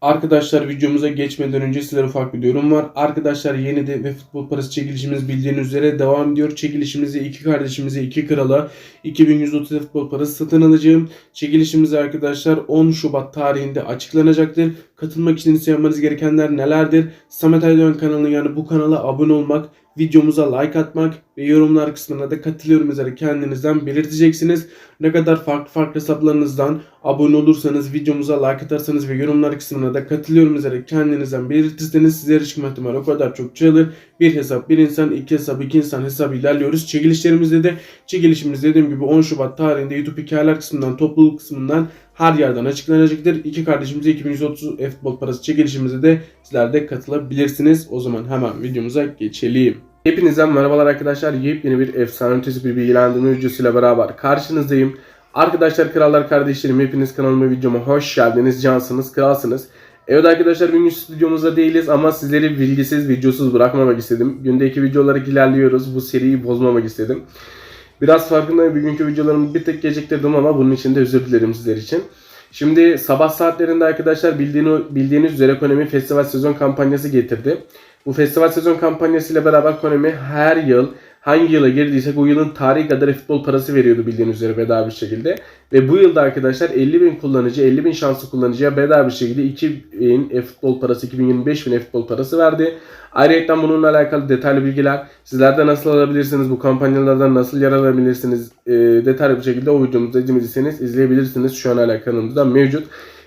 Arkadaşlar videomuza geçmeden önce sizlere ufak bir duyurum var. Arkadaşlar yeni de ve futbol parası çekilişimiz bildiğiniz üzere devam ediyor. Çekilişimizi iki kardeşimize iki krala 2130 futbol parası satın alacağım. Çekilişimiz arkadaşlar 10 Şubat tarihinde açıklanacaktır. Katılmak için yapmanız gerekenler nelerdir? Samet Aydoğan kanalına yani bu kanala abone olmak, videomuza like atmak ve yorumlar kısmına da katılıyorum yazarak kendinizden belirteceksiniz. Ne kadar farklı farklı hesaplarınızdan abone olursanız, videomuza like atarsanız ve yorumlar kısmına da katılıyorum yazarak kendinizden belirtirseniz sizlere çıkma ihtimali o kadar çok çoğalır. Bir hesap bir insan, iki hesap iki insan hesabı ilerliyoruz. Çekilişlerimizde de çekilişimiz dediğim gibi 10 Şubat tarihinde YouTube hikayeler kısmından, topluluk kısmından her yerden açıklanacaktır. İki kardeşimize 2130 futbol parası çekilişimize de sizler de katılabilirsiniz. O zaman hemen videomuza geçelim. Hepinize merhabalar arkadaşlar. Yepyeni bir efsane ötesi bir bilgilendirme videosuyla beraber karşınızdayım. Arkadaşlar krallar kardeşlerim hepiniz kanalıma videoma hoş geldiniz. Cansınız, kralsınız. Evet arkadaşlar bugün stüdyomuzda değiliz ama sizleri bilgisiz, videosuz bırakmamak istedim. Günde iki video olarak ilerliyoruz. Bu seriyi bozmamak istedim. Biraz farkındayım. Bugünkü videolarımı bir tek geciktirdim ama bunun için de özür dilerim sizler için. Şimdi sabah saatlerinde arkadaşlar bildiğini, bildiğiniz üzere Konami Festival Sezon kampanyası getirdi. Bu festival sezon kampanyası ile beraber Konami her yıl hangi yıla girdiysek o yılın tarihi kadar futbol parası veriyordu bildiğiniz üzere bedava bir şekilde. Ve bu yılda arkadaşlar 50 bin kullanıcı, 50 bin şanslı kullanıcıya bedava bir şekilde 2000 futbol parası, 2025 bin futbol parası verdi. Ayrıca bununla alakalı detaylı bilgiler sizler de nasıl alabilirsiniz, bu kampanyalardan nasıl yararlanabilirsiniz e, detaylı bir şekilde o videomuzda izlediyseniz izleyebilirsiniz. Şu an hala kanalımızda mevcut.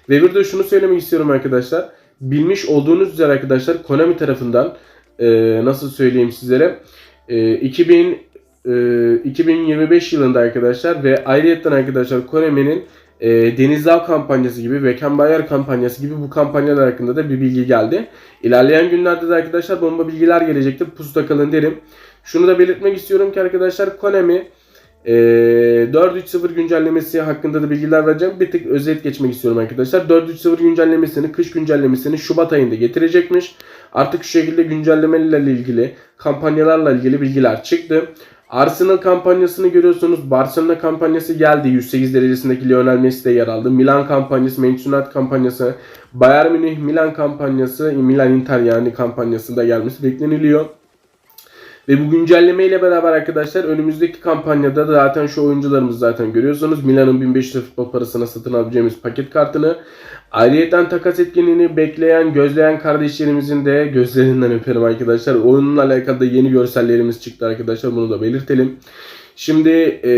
Ve bir de şunu söylemek istiyorum arkadaşlar. Bilmiş olduğunuz üzere arkadaşlar Konami tarafından e, nasıl söyleyeyim sizlere e, 2000 e, 2025 yılında arkadaşlar ve ayrıyetten arkadaşlar Konami'nin e, Deniz Av kampanyası gibi ve Ken Bayer kampanyası gibi bu kampanyalar hakkında da bir bilgi geldi. İlerleyen günlerde de arkadaşlar bomba bilgiler gelecektir. Pusuda kalın derim. Şunu da belirtmek istiyorum ki arkadaşlar Konami e, 4.3.0 güncellemesi hakkında da bilgiler vereceğim. Bir tık özet geçmek istiyorum arkadaşlar. 4.3.0 güncellemesini, kış güncellemesini Şubat ayında getirecekmiş. Artık şu şekilde güncellemelerle ilgili, kampanyalarla ilgili bilgiler çıktı. Arsenal kampanyasını görüyorsunuz. Barcelona kampanyası geldi. 108 derecesindeki Lionel Messi de yer aldı. Milan kampanyası, Manchester United kampanyası, Bayern Münih Milan kampanyası, Milan Inter yani kampanyası da gelmesi bekleniliyor. Ve bu güncelleme ile beraber arkadaşlar önümüzdeki kampanyada da zaten şu oyuncularımızı zaten görüyorsunuz. Milan'ın 1500 futbol parasına satın alabileceğimiz paket kartını. Ayrıyeten takas etkinliğini bekleyen, gözleyen kardeşlerimizin de gözlerinden öperim arkadaşlar. Oyunla alakalı da yeni görsellerimiz çıktı arkadaşlar. Bunu da belirtelim. Şimdi e,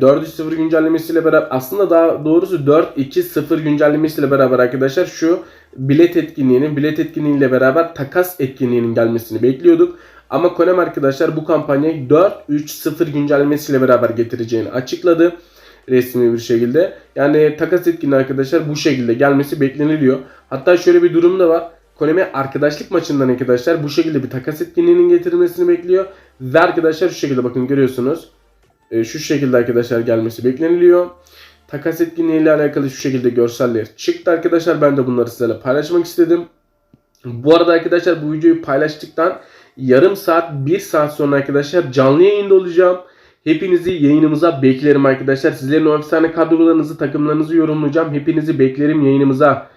4.3.0 güncellemesiyle beraber aslında daha doğrusu 4.2.0 güncellemesiyle beraber arkadaşlar şu bilet etkinliğinin bilet etkinliğiyle beraber takas etkinliğinin gelmesini bekliyorduk. Ama Konami arkadaşlar bu kampanyayı 4.3.0 güncellemesiyle beraber getireceğini açıkladı. Resmi bir şekilde. Yani takas etkinliği arkadaşlar bu şekilde gelmesi bekleniliyor. Hatta şöyle bir durum da var. Konami arkadaşlık maçından arkadaşlar bu şekilde bir takas etkinliğinin getirilmesini bekliyor. Ve arkadaşlar şu şekilde bakın görüyorsunuz. E, şu şekilde arkadaşlar gelmesi bekleniliyor. Takas etkinliği ile alakalı şu şekilde görseller çıktı arkadaşlar. Ben de bunları sizlerle paylaşmak istedim. Bu arada arkadaşlar bu videoyu paylaştıktan yarım saat, bir saat sonra arkadaşlar canlı yayında olacağım. Hepinizi yayınımıza beklerim arkadaşlar. Sizlerin o efsane kadrolarınızı, takımlarınızı yorumlayacağım. Hepinizi beklerim yayınımıza.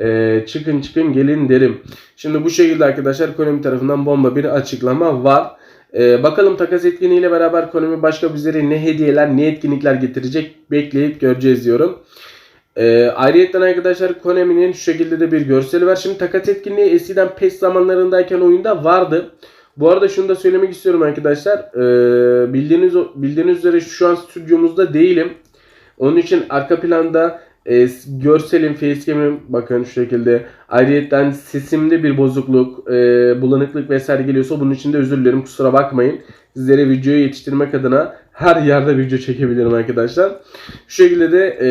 Ee, çıkın çıkın gelin derim. Şimdi bu şekilde arkadaşlar Konami tarafından bomba bir açıklama var. Ee, bakalım takas etkinliğiyle beraber Konami başka bizlere ne hediyeler, ne etkinlikler getirecek bekleyip göreceğiz diyorum. Ee, ayrıca arkadaşlar Konami'nin şu şekilde de bir görseli var. Şimdi takas etkinliği eskiden PES zamanlarındayken oyunda vardı. Bu arada şunu da söylemek istiyorum arkadaşlar. Ee, bildiğiniz bildiğiniz üzere şu an stüdyomuzda değilim. Onun için arka planda e, görselim, facecam'im bakın şu şekilde. Ayrıca sesimde bir bozukluk, e, bulanıklık vesaire geliyorsa bunun için de özür dilerim. Kusura bakmayın. Sizlere videoyu yetiştirmek adına her yerde video çekebilirim arkadaşlar. Şu şekilde de e,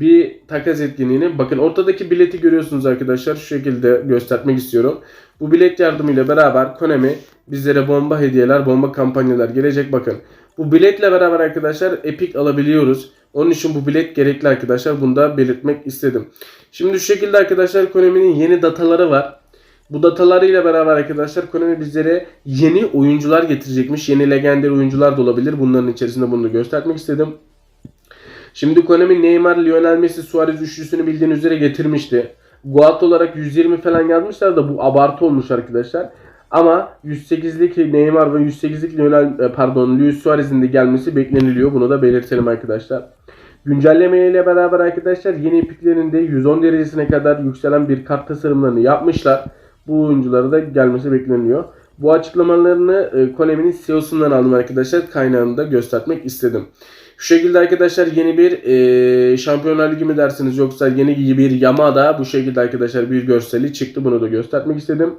bir takas etkinliğini bakın ortadaki bileti görüyorsunuz arkadaşlar. Şu şekilde göstermek istiyorum. Bu bilet yardımıyla beraber Konami bizlere bomba hediyeler, bomba kampanyalar gelecek. Bakın bu biletle beraber arkadaşlar Epic alabiliyoruz. Onun için bu bilet gerekli arkadaşlar. Bunu da belirtmek istedim. Şimdi şu şekilde arkadaşlar Konami'nin yeni dataları var. Bu datalarıyla beraber arkadaşlar Konami bizlere yeni oyuncular getirecekmiş. Yeni legendary oyuncular da olabilir. Bunların içerisinde bunu da göstermek istedim. Şimdi Konami Neymar, Lionel Messi, Suarez üçlüsünü bildiğiniz üzere getirmişti. Guat olarak 120 falan yazmışlar da bu abartı olmuş arkadaşlar. Ama 108'lik Neymar ve 108'lik Lionel e, pardon Luis Suarez'in de gelmesi bekleniliyor. Bunu da belirtelim arkadaşlar. Güncelleme ile beraber arkadaşlar yeni epiklerinde 110 derecesine kadar yükselen bir kart tasarımlarını yapmışlar. Bu oyunculara da gelmesi bekleniyor. Bu açıklamalarını e, Konami'nin CEO'sundan aldım arkadaşlar. Kaynağını da göstermek istedim. Şu şekilde arkadaşlar yeni bir e, Şampiyonlar Ligi mi dersiniz yoksa yeni bir Yamada bu şekilde arkadaşlar bir görseli çıktı. Bunu da göstermek istedim.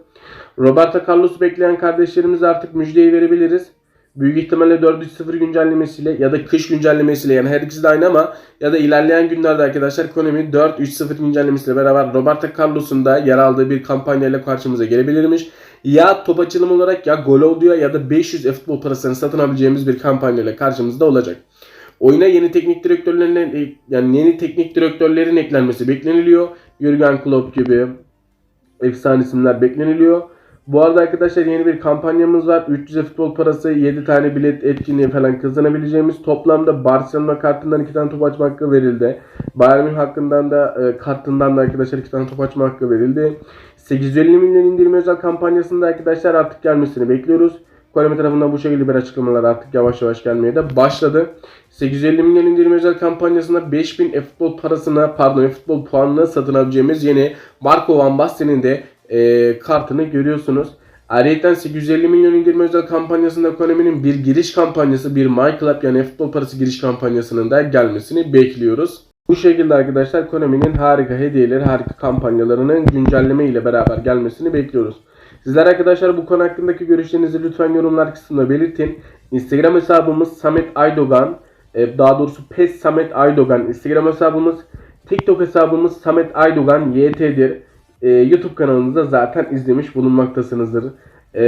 Roberto Carlos bekleyen kardeşlerimize artık müjdeyi verebiliriz. Büyük ihtimalle 4.3.0 güncellemesiyle ya da kış güncellemesiyle yani her ikisi de aynı ama ya da ilerleyen günlerde arkadaşlar Konami 4.3.0 güncellemesiyle beraber Roberto Carlos'un da yer aldığı bir kampanyayla karşımıza gelebilirmiş. Ya top açılım olarak ya gol oluyor ya da 500 e-futbol parasını satın alabileceğimiz bir kampanyayla karşımızda olacak. Oyuna yeni teknik direktörlerin yani yeni teknik direktörlerin eklenmesi bekleniliyor. Jurgen Klopp gibi efsane isimler bekleniliyor. Bu arada arkadaşlar yeni bir kampanyamız var. 300 futbol parası 7 tane bilet etkinliği falan kazanabileceğimiz. Toplamda Barcelona kartından 2 tane top açma hakkı verildi. Bayern hakkından da e, kartından da arkadaşlar 2 tane top açma hakkı verildi. 850 milyon indirme özel kampanyasında arkadaşlar artık gelmesini bekliyoruz. Konami tarafından bu şekilde bir açıklamalar artık yavaş yavaş gelmeye de başladı. 850 milyon indirme özel kampanyasında 5000 e-futbol parasına pardon e-futbol puanına satın alabileceğimiz yeni Marco Van Basten'in de e, kartını görüyorsunuz. Ayrıca 850 milyon indirme özel kampanyasında Konami'nin bir giriş kampanyası, bir My Club yani futbol parası giriş kampanyasının da gelmesini bekliyoruz. Bu şekilde arkadaşlar Konami'nin harika hediyeleri, harika kampanyalarının güncelleme ile beraber gelmesini bekliyoruz. Sizler arkadaşlar bu konu hakkındaki görüşlerinizi lütfen yorumlar kısmında belirtin. Instagram hesabımız Samet Aydogan, e, daha doğrusu PES Samet Aydogan Instagram hesabımız, TikTok hesabımız Samet Aydogan YT'dir e, YouTube kanalımızda zaten izlemiş bulunmaktasınızdır. E,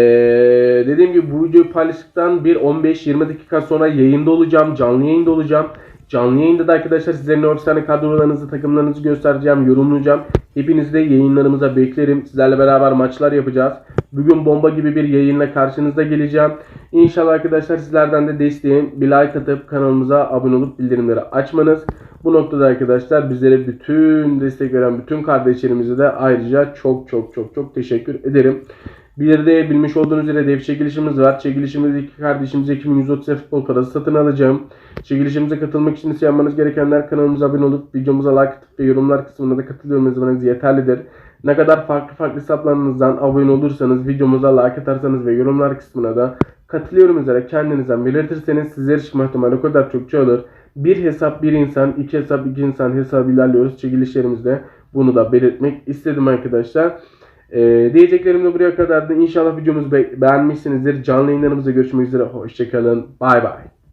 dediğim gibi bu videoyu paylaştıktan bir 15-20 dakika sonra yayında olacağım. Canlı yayında olacağım. Canlı yayında da arkadaşlar sizlerin efsane kadrolarınızı, takımlarınızı göstereceğim, yorumlayacağım. Hepinizi de yayınlarımıza beklerim. Sizlerle beraber maçlar yapacağız. Bugün bomba gibi bir yayınla karşınızda geleceğim. İnşallah arkadaşlar sizlerden de desteğim bir like atıp kanalımıza abone olup bildirimleri açmanız. Bu noktada arkadaşlar bizlere bütün destek veren bütün kardeşlerimize de ayrıca çok çok çok çok teşekkür ederim. Bir de bilmiş olduğunuz üzere dev çekilişimiz var. Çekilişimizde iki kardeşimize 2130 futbol parası satın alacağım. Çekilişimize katılmak için ise yapmanız gerekenler kanalımıza abone olup videomuza like atıp ve yorumlar kısmında da katılıyorum yazmanız yeterlidir. Ne kadar farklı farklı hesaplarınızdan abone olursanız, videomuza like atarsanız ve yorumlar kısmına da katılıyorum üzere kendinizden belirtirseniz sizlere çıkma ihtimali o kadar çok olur. Bir hesap bir insan, iki hesap iki insan hesabı ilerliyoruz çekilişlerimizde. Bunu da belirtmek istedim arkadaşlar. Ee, diyeceklerim de buraya kadardı. İnşallah videomuzu be- beğenmişsinizdir. Canlı yayınlarımızda görüşmek üzere. Hoşçakalın. Bay bay.